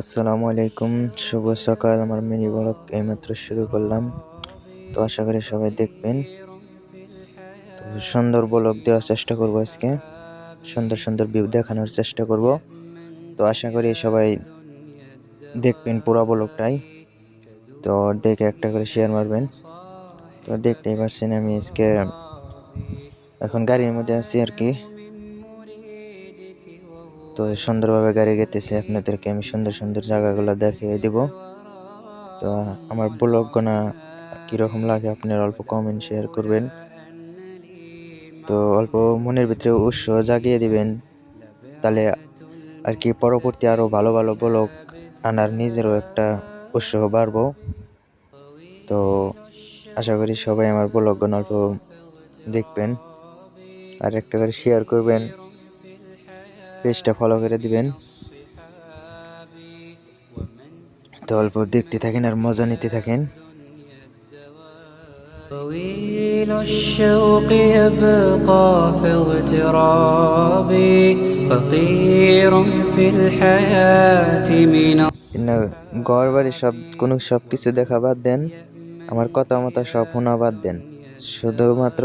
আসসালামু আলাইকুম, শুভ সকাল। আমার মিনি ব্লগ এইমাত্র শুরু করলাম। তো আশা করি সবাই দেখবেন। তো সুন্দর ব্লগ দেওয়ার চেষ্টা করব আজকে। সুন্দর সুন্দর ভিউ দেখানোর চেষ্টা করব। তো আশা করি সবাই দেখবেন পুরো ব্লগটাই। তো দেখে একটা করে শেয়ার মারবেন। তো দেখতেই পারছেন আমি আজকে এখন গাড়ির মধ্যে আছি আর কি। তো সুন্দরভাবে গাড়ি গেতেছে। আপনাদেরকে আমি সুন্দর সুন্দর জায়গাগুলো দেখিয়ে দিব। তো আমার ব্লগ গোনা কীরকম লাগে আপনারা অল্প কমেন্ট শেয়ার করবেন। তো অল্প মনের ভিতরে উৎসাহ জাগিয়ে দিবেন। তাহলে আর কি পরবর্তী আরও ভালো ভালো ব্লগ আনার নিজেরও একটা উৎসাহ বাড়বো। তো আশা করি সবাই আমার ব্লগ গোনা অল্প দেখবেন। আর একটা করে শেয়ার করবেন। পেজটা ফলো করে দিবেন তো অল্প দেখতে থাকেন আর মজা নিতে থাকেন طويل الشوق يبقى في اغترابي فقير في الحياة من না ঘর বাড়ি সব কোনো সব কিছু দেখা বাদ দেন আমার কথা মতো সব শোনা বাদ দেন শুধুমাত্র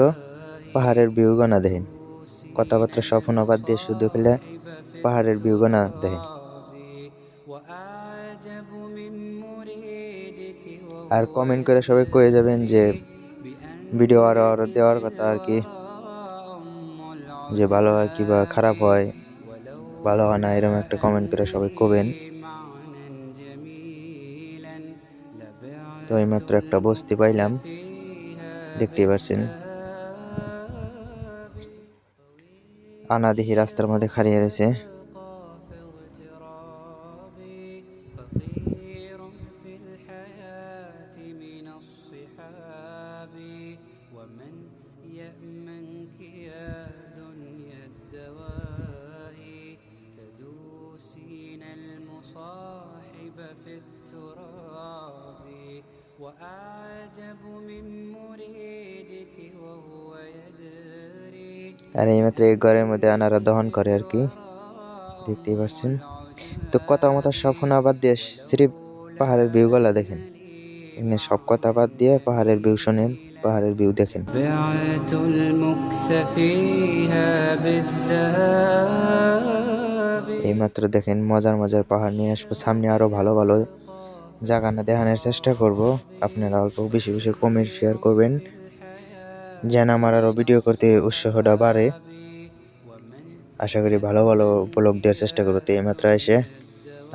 পাহাড়ের ভিউ গোনা দেখেন কথাবার্তা সব শোনা বাদ দিয়ে শুধু খেলে পাহাড়ের ভিউগানা দেয় আর কমেন্ট করে সবাই কয়ে যাবেন যে ভিডিও আরও আরও দেওয়ার কথা আর কি, যে ভালো হয় কি বা খারাপ হয়, ভালো হয় না, এরকম একটা কমেন্ট করে সবাই করবেন তো এইমাত্র একটা বস্তি পাইলাম দেখতে পারছেন। আনা দেখি রাস্তার মধ্যে খাড়িয়ে রয়েছে। في التراب وأعجب من مريدك وهو يدري আর এইমাত্র এই ঘরের মধ্যে আনারা দহন করে আর কি দেখতেই পারছেন তো কথা মতো সব শোনা বাদ দিয়ে সিরিপ পাহাড়ের ভিউগুলা দেখেন এখানে সব কথা বাদ দিয়ে পাহাড়ের ভিউ শোনেন পাহাড়ের ভিউ দেখেন এইমাত্র দেখেন মজার মজার পাহাড় নিয়ে আসব। সামনে আরও ভালো ভালো জায়গা না দেখানোর চেষ্টা করব। আপনারা অল্প বেশি বেশি কমেন্ট শেয়ার করবেন। যেন আমার আরও ভিডিও করতে উৎসাহটা বাড়ে। আশা করি ভালো ভালো ব্লগ দেওয়ার চেষ্টা করব তো এইমাত্র এসে।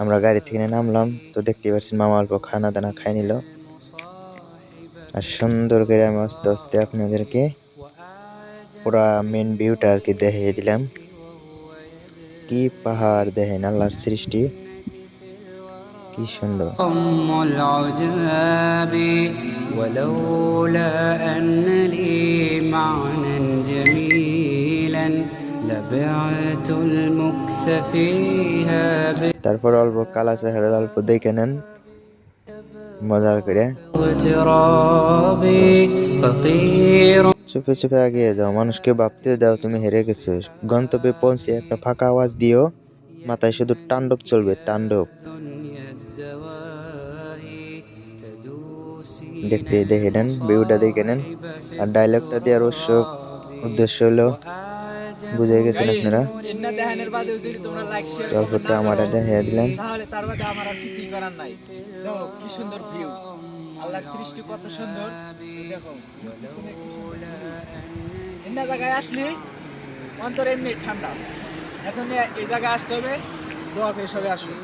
আমরা গাড়ি থেকে নামলাম, তো দেখতে পাচ্ছেন মামা অল্প খানা দানা খাই নিল। আর সুন্দর করে আমি আস্তে আস্তে আপনাদেরকে পুরা মেন ভিউটা আর কি দেখিয়ে দিলাম। কি পাহাড় দেখেন আল্লাহর সৃষ্টি কি সুন্দর أم العجاب ولولا أن لي معنى جميلا لبعت المكث فيها তারপর অল্প কালা চেহারার অল্প দেখে নেন মজার করে باغترابي فقير চুপে চুপে আগিয়ে যাও। মানুষকে ভাবতে দাও তুমি হেরে গেছো। গন্তব্যে পৌঁছে একটা ফাঁকা আওয়াজ দিও। মাথায় শুধু টান্ডব চলবে টান্ডব দেখতে, দেখে নেন, ভিউটা দেখে নেন। আর ডায়লগটা দেওয়ার অবশ্য উদ্দেশ্য হলো, বুঝে গেছেন আপনারা? গল্পটা আমার দেখে দিলেন। তাহলে তার বাদে আমার আর কিছুই করার নাই। কি সুন্দর ভিউ আল্লাহর সৃষ্টি কত সুন্দর। দেখো এমনি জায়গায় আসলি অন্তর এমনি ঠান্ডা। এখন এই জায়গায় আসতে হবে দোয়া করে সবাই আসুন